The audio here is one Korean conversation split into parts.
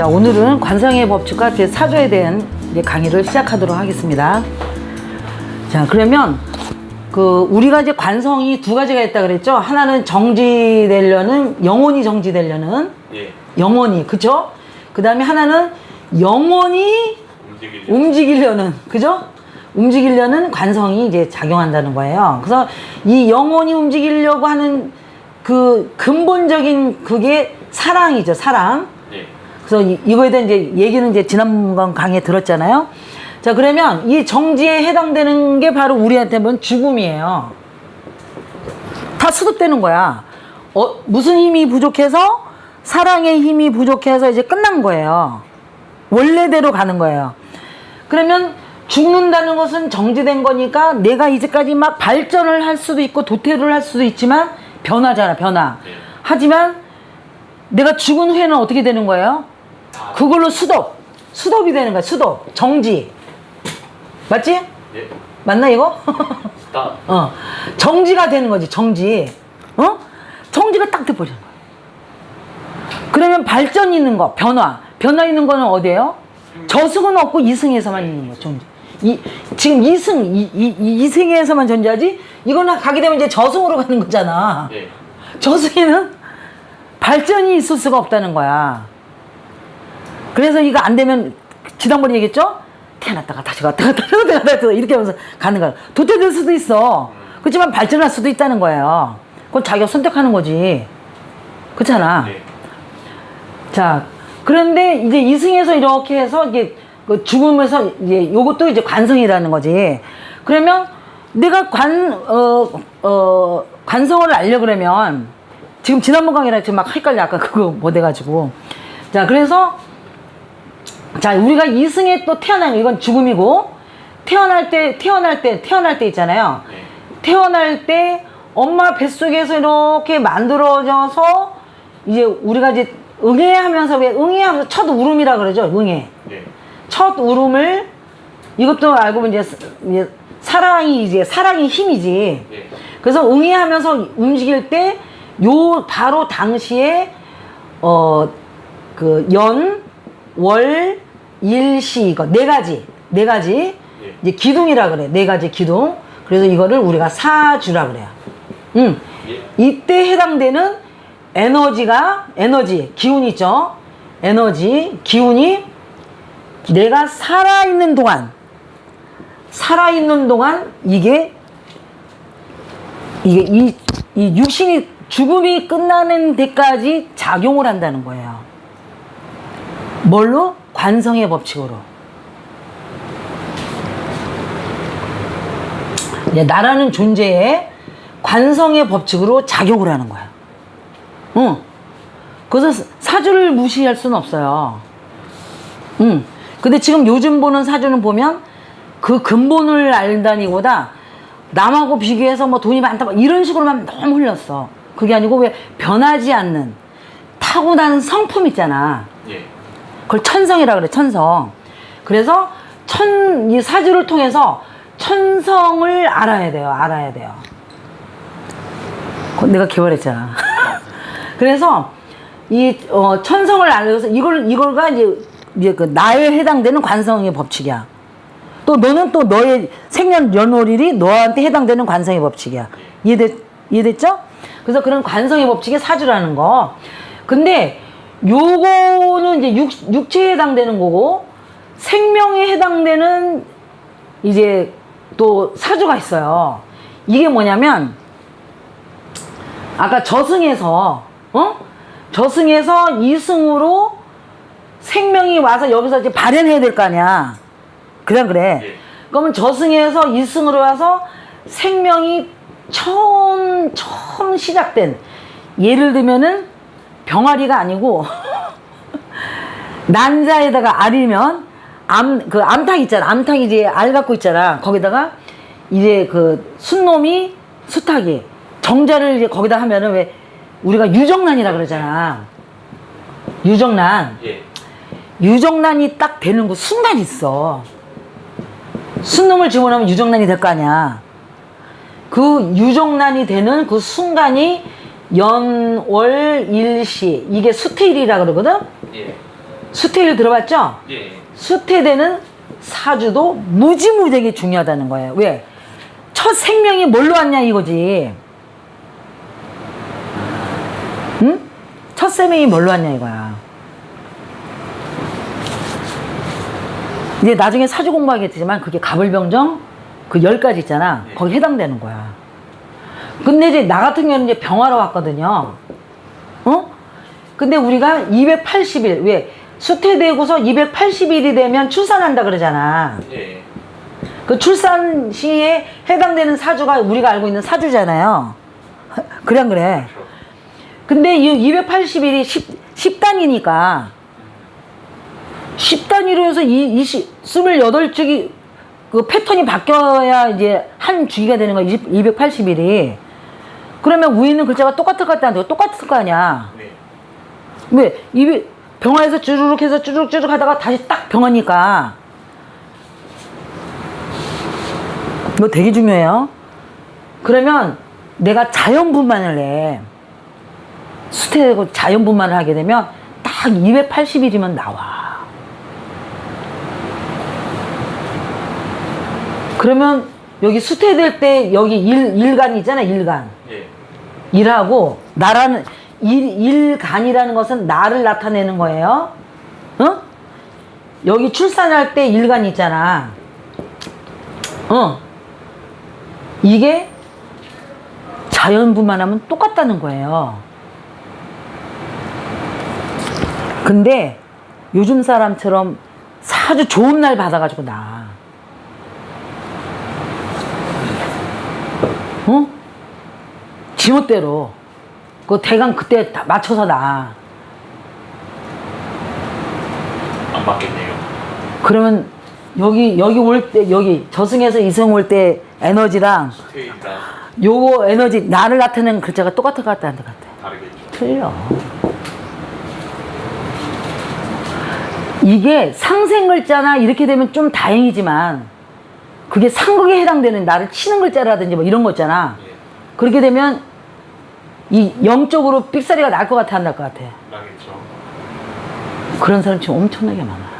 자, 오늘은 관성의 법칙과 제 사조에 대한 강의를 시작하도록 하겠습니다. 자, 그러면 그 우리가 이제 관성이 두 가지가 있다 그랬죠. 하나는 정지되려는 영원히 정지되려는 예. 영원히 그죠? 그다음에 하나는 영원히 움직이려. 움직이려는 그죠? 움직이려는 관성이 이제 작용한다는 거예요. 그래서 이 영혼이 움직이려고 하는 그 근본적인 그게 사랑이죠, 사랑. 예. 그래서 이, 이거에 대한 이제 얘기는 이제 지난번 강의에 들었잖아요. 자, 그러면 이 정지에 해당되는 게 바로 우리한테는 죽음이에요. 다 수습되는 거야. 어, 무슨 힘이 부족해서 사랑의 힘이 부족해서 이제 끝난 거예요. 원래대로 가는 거예요. 그러면 죽는다는 것은 정지된 거니까 내가 이제까지 막 발전을 할 수도 있고 도태를 할 수도 있지만 변화잖아, 변화. 네. 하지만 내가 죽은 후에는 어떻게 되는 거예요? 그걸로 수덥. 수덥이 되는 거야, 수덥. 정지. 맞지? 예. 맞나, 이거? 딱. 어. 정지가 되는 거지, 정지. 어? 정지가 딱 돼버리는 거야. 그러면 발전 있는 거, 변화. 변화 있는 거는 어디예요? 저승은 없고 이승에서만 있는 거, 정지. 이, 지금 이승, 이, 이, 이 이승에서만 존재하지? 이거는 가게 되면 이제 저승으로 가는 거잖아. 예. 저승에는 발전이 있을 수가 없다는 거야. 그래서 이거 안 되면 지난번에 얘기했죠? 태어났다가 다시 갔다가 태어났다가 다시 갔다가 이렇게 하면서 가는 거야. 도태될 수도 있어. 그렇지만 발전할 수도 있다는 거예요. 그건 자기가 선택하는 거지. 그렇잖아. 예. 자, 그런데 이제 이승에서 이렇게 해서 이게 그 죽음에서 이제 요것도 이제 관성이라는 거지. 그러면 내가 관, 어, 어, 관성을 알려 그러면 지금 지난번 강의랑 지금 막 헷갈려. 아까 그거 못 해가지고. 자, 그래서 자, 우리가 이승에 또 태어나는 거, 이건 죽음이고 태어날 때, 태어날 때, 태어날 때 있잖아요. 예. 태어날 때 엄마 뱃속에서 이렇게 만들어져서 이제 우리가 이제 응애하면서 왜 응애하면서 첫 울음이라 그러죠 응애 예. 첫 울음을 이것도 알고 보면 이제, 이제 사랑이 이제 사랑이 힘이지 예. 그래서 응애하면서 움직일 때 요 바로 당시에 어 그 연, 월, 일, 시 이거 네 가지 네 가지 예. 이제 기둥이라 그래 네 가지 기둥 그래서 이거를 우리가 사주라 그래요. 음 예. 이때 해당되는 에너지가 에너지 기운 있죠 에너지 기운이 내가 살아 있는 동안 살아 있는 동안 이게 이게 이, 이 육신이 죽음이 끝나는 데까지 작용을 한다는 거예요. 뭘로? 관성의 법칙으로. 이제 나라는 존재의 관성의 법칙으로 작용을 하는 거야. 응. 그래서 사주를 무시할 수는 없어요. 응. 근데 지금 요즘 보는 사주는 보면 그 근본을 알다니보다 남하고 비교해서 뭐 돈이 많다 뭐 이런 식으로만 너무 흘렸어. 그게 아니고 왜 변하지 않는 타고난 성품 있잖아. 예. 그걸 천성이라 그래 천성. 그래서 천 이 사주를 통해서 천성을 알아야 돼요 알아야 돼요. 그거 내가 개발했잖아. 그래서 이 어, 천성을 알려서 이걸 이걸가 이제 이제 그 나에 해당되는 관성의 법칙이야. 또 너는 또 너의 생년 연월일이 너한테 해당되는 관성의 법칙이야. 이해됐 이해됐죠? 그래서 그런 관성의 법칙이 사주라는 거. 근데 요거는 이제 육, 육체에 해당되는 거고 생명에 해당되는 이제 또 사주가 있어요. 이게 뭐냐면 아까 저승에서 어? 저승에서 이승으로 생명이 와서 여기서 이제 발현해야 될 거 아니야. 그냥 그래. 예. 그러면 저승에서 이승으로 와서 생명이 처음 처음 시작된 예를 들면은 병아리가 아니고 난자에다가 알이면 암 그 암탉 있잖아 암탉 이제 알 갖고 있잖아 거기다가 이제 그 순놈이 수탉이 정자를 이제 거기다 하면은 왜 우리가 유정란이라 그러잖아 유정란 예. 유정란이 딱 되는 그 순간 있어. 순놈을 집어넣으면 유정란이 될 거 아니야. 그 유정란이 되는 그 순간이 연월 일시 이게 수태일이라 그러거든. 예. 수태일 들어봤죠? 예. 수태되는 사주도 무지무지하게 중요하다는 거예요. 왜? 첫 생명이 뭘로 왔냐 이거지. 응? 첫 생명이 뭘로 왔냐 이거야. 이제 나중에 사주 공부하겠지만 그게 가불병정 그 열 가지 있잖아. 네. 거기 해당되는 거야. 근데 이제 나 같은 경우는 이제 병화로 왔거든요. 어? 근데 우리가 280일, 왜? 수태되고서 280일이 되면 출산한다 그러잖아. 예. 그 출산 시에 해당되는 사주가 우리가 알고 있는 사주잖아요. 그래, 안 그래? 그렇죠. 근데 이 280일이 10, 10 단이니까 10단위로 해서 이, 20, 28주기 그 패턴이 바뀌어야 이제 한 주기가 되는 거야. 280일이. 그러면 위에 있는 글자가 똑같을 것 돼? 똑같을 거 아니야. 네. 왜? 입이 병원에서 쭈르륵 해서 쭈르륵 하다가 다시 딱 병원이니까. 이거 되게 중요해요. 그러면 내가 자연분만을 해. 수태되고 자연분만을 하게 되면 딱 280일이면 나와. 그러면 여기 수태될 때 여기 일, 일간 있잖아, 일간. 예. 일하고 나라는 일, 일간이라는 것은 나를 나타내는 거예요. 어? 여기 출산할 때 일간 있잖아. 어. 이게 자연분만하면 똑같다는 거예요. 근데 요즘 사람처럼 아주 좋은 날 받아가지고 나. 어? 지멋대로 그 대강 그때 다 맞춰서 나 안 맞겠네요. 그러면 여기 여기 올 때 여기 저승에서 이승 올 때 에너지랑 요거 에너지 나를 나타내는 글자가 똑같을 것 같아 안 똑같아 다르겠죠. 틀려 이게 상생 글자나 이렇게 되면 좀 다행이지만 그게 상극에 해당되는 나를 치는 글자라든지 뭐 이런 거 있잖아 예. 그렇게 되면 이 영적으로 삑사리가 날 것 같아 안 날 것 같아 나겠죠. 그런 사람 지금 엄청나게 많아요.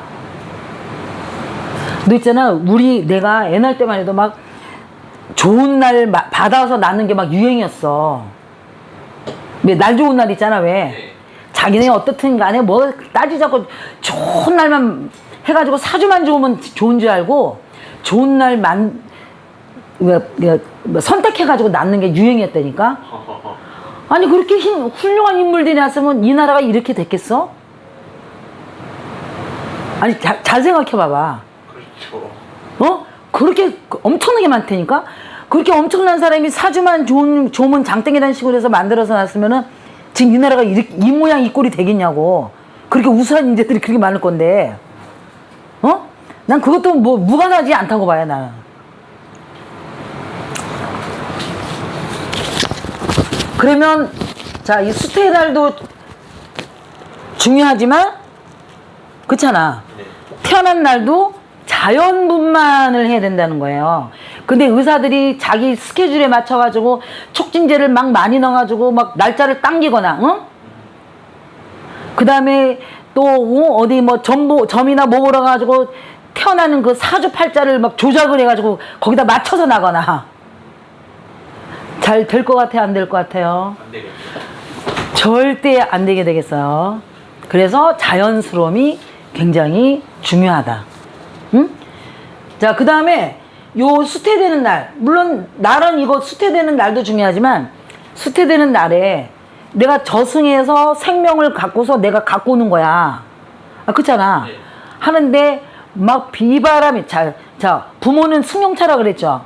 너 있잖아, 우리 내가 애 낳을 때만 해도 막 좋은 날 마- 받아서 낳는 게 막 유행이었어. 왜날 좋은 날 있잖아, 왜? 예. 자기네 어떻든 간에 뭐 따지자고 좋은 날만 해가지고 사주만 좋으면 좋은 줄 알고 좋은 날만 왜, 왜, 뭐 선택해가지고 낳는 게 유행이었다니까? 아니 그렇게 힘, 훌륭한 인물들이 났으면 이 나라가 이렇게 됐겠어? 아니 자- 잘 생각해 봐봐. 그렇죠. 어? 그렇게 엄청나게 많다니까? 그렇게 엄청난 사람이 사주만 좋은, 좋으면 장땡이라는 식으로 해서 만들어서 놨으면은 지금 이 나라가 이렇게, 이 모양 이 꼴이 되겠냐고. 그렇게 우수한 인재들이 그렇게 많을 건데. 어? 난 그것도 뭐 무관하지 않다고 봐요, 나는. 그러면, 자, 이 날도 중요하지만, 그렇잖아. 네. 태어난 날도 자연분만을 해야 된다는 거예요. 근데 의사들이 자기 스케줄에 맞춰가지고 촉진제를 막 많이 넣어가지고 막 날짜를 당기거나, 응? 그 다음에 또, 어, 어디 뭐 점보, 점이나 뭐 보러 가지고 태어나는 그 사주팔자를 막 조작을 해가지고 거기다 맞춰서 나거나. 잘 될 것 같아요? 안 될 것 같아요? 절대 안 되게 되겠어요. 그래서 자연스러움이 굉장히 중요하다. 응? 자, 그 다음에 요 수태되는 날. 물론 날은 이거 수태되는 날도 중요하지만 수태되는 날에 내가 저승에서 생명을 갖고서 내가 갖고 오는 거야. 아, 그렇잖아. 네. 하는데 막 비바람이 자, 자, 부모는 승용차라 그랬죠.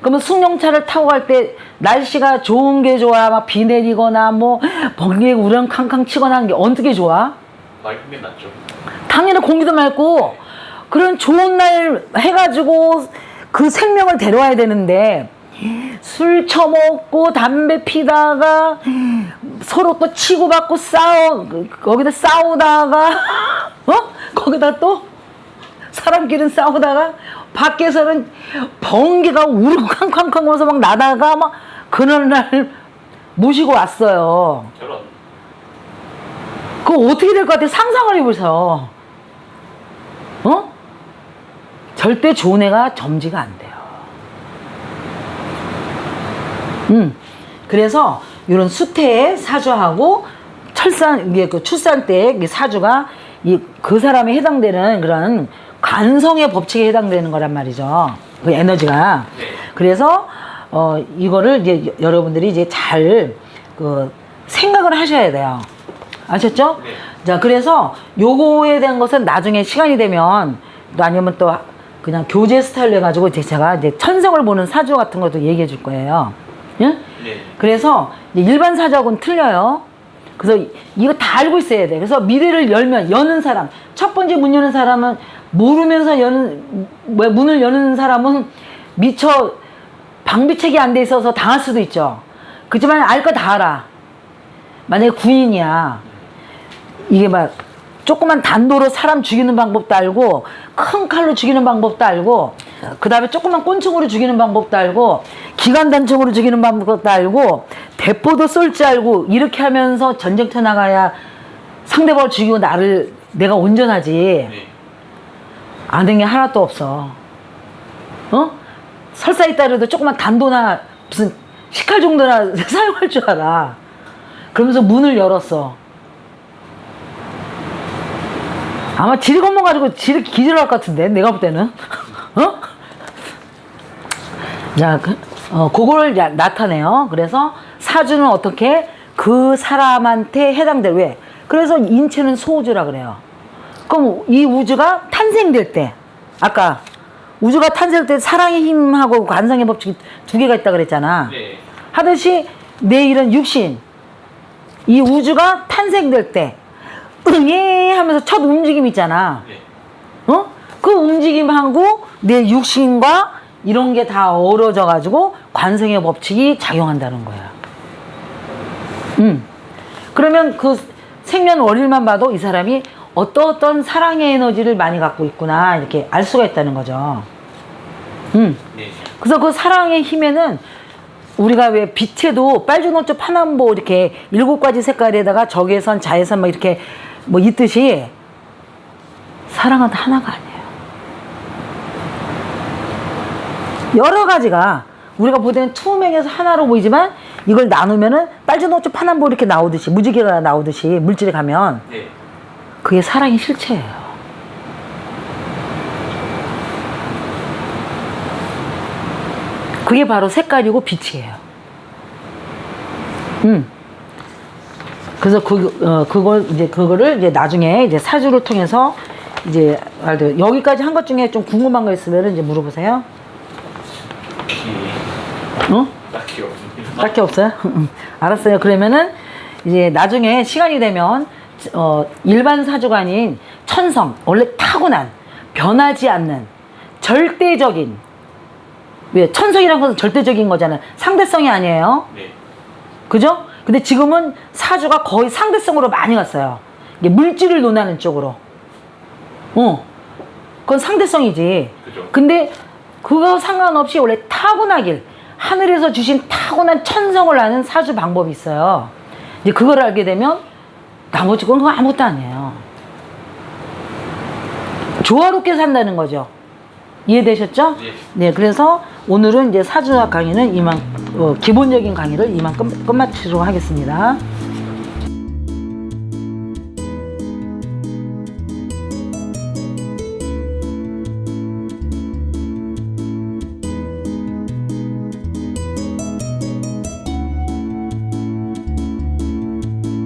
그러면 승용차를 타고 갈 때 날씨가 좋은 게 좋아? 막 비 내리거나 뭐 번개 우렁 캉캉 치거나 하는 게 어떻게 좋아? 맑은 게 낫죠. 당연히 공기도 맑고 그런 좋은 날 해가지고 그 생명을 데려와야 되는데 술 처먹고 담배 피다가 서로 또 치고받고 싸워 거기다 싸우다가 어 거기다 또 사람끼리는 싸우다가 밖에서는 번개가 우르고 쾅쾅쾅 하면서 막 나다가 막 그런 날 모시고 왔어요. 저런. 그거 어떻게 될 것 같아? 상상을 해보세요. 어? 절대 좋은 애가 점지가 안 돼요. 음. 그래서 이런 수태의 사주하고 철산 이게 그 출산 때의 이 사주가 이 그 사람에 해당되는 그런 관성의 법칙에 해당되는 거란 말이죠. 그 에너지가. 네. 그래서 어 이거를 이제 여- 여러분들이 이제 잘 그 생각을 하셔야 돼요. 아셨죠? 네. 자, 그래서 요거에 대한 것은 나중에 시간이 되면 또 아니면 또 그냥 교재 스타일로 해가지고 이제 제가 이제 천성을 보는 사주 같은 것도 얘기해 줄 거예요. 예? 네. 그래서 일반 사주하고는 틀려요. 그래서 이- 이거 다 알고 있어야 돼. 그래서 미래를 열면 여는 사람, 첫 번째 문 여는 사람은 모르면서 왜 문을 여는 사람은 미처 방비책이 안 돼 있어서 당할 수도 있죠. 그렇지만 알 거 다 알아. 만약에 군인이야. 이게 막 조그만 단도로 사람 죽이는 방법도 알고 큰 칼로 죽이는 방법도 알고 그 다음에 조그만 꼰충으로 죽이는 방법도 알고 기관단총으로 죽이는 방법도 알고 대포도 쏠 줄 알고 이렇게 하면서 전쟁터 나가야 상대방을 죽이고 나를 내가 온전하지 네. 아는 게 하나도 없어 어? 설사 있다 그래도 조그만 단도나 무슨 식칼 정도나 사용할 줄 알아 그러면서 문을 열었어 아마 지리 건너가지고 지리 기절할 것 같은데 내가 볼 때는 어? 자, 그, 어, 그걸 야- 나타내요. 그래서 사주는 어떻게 그 사람한테 해당될 왜? 그래서 인체는 소우주라 그래요. 그럼 이 우주가 탄생될 때, 아까 우주가 탄생될 때 사랑의 힘하고 관성의 법칙이 두 개가 있다 그랬잖아. 네. 하듯이 내 이런 육신, 이 우주가 탄생될 때, 응애 하면서 첫 움직임 있잖아. 네. 어? 그 움직임하고 내 육신과 이런 게 다 어우러져 가지고 관성의 법칙이 작용한다는 거야. 음. 그러면 그 생년 월일만 봐도 이 사람이 어떠 어떤 사랑의 에너지를 많이 갖고 있구나 이렇게 알 수가 있다는 거죠. 음. 네. 그래서 그 사랑의 힘에는 우리가 왜 빛에도 빨주노초 파남보 이렇게 일곱 가지 색깔에다가 적외선, 자외선 막 이렇게 뭐 있듯이 사랑은 하나가 아니에요. 여러 가지가 우리가 보기에는 투명해서 하나로 보이지만 이걸 나누면은 빨주노초 파남보 이렇게 나오듯이 무지개가 나오듯이 물질에 가면 네. 그게 사랑의 실체예요. 그게 바로 색깔이고 빛이에요. 음. 그래서 그, 어, 그걸, 이제, 그거를 이제 나중에 이제 사주를 통해서 이제, 알들 여기까지 한 것 중에 좀 궁금한 거 있으면 이제 물어보세요. 어? 딱히 없습니다. 딱히 없어요? 알았어요. 그러면은 이제 나중에 시간이 되면 어, 일반 사주가 아닌 천성, 원래 타고난, 변하지 않는 절대적인 왜 천성이라는 것은 절대적인 거잖아요. 상대성이 아니에요. 네. 그죠? 근데 지금은 사주가 거의 상대성으로 많이 갔어요. 이게 물질을 논하는 쪽으로. 어. 그건 상대성이지. 그죠. 근데 그거 상관없이 원래 타고나길 하늘에서 주신 타고난 천성을 아는 사주 방법이 있어요. 이제 그걸 알게 되면 나머지 건 그거 아무것도 아니에요. 조화롭게 산다는 거죠. 이해되셨죠? 네. 네, 그래서 오늘은 이제 사주학 강의는 이만 어, 기본적인 강의를 이만 끝, 끝마치도록 하겠습니다.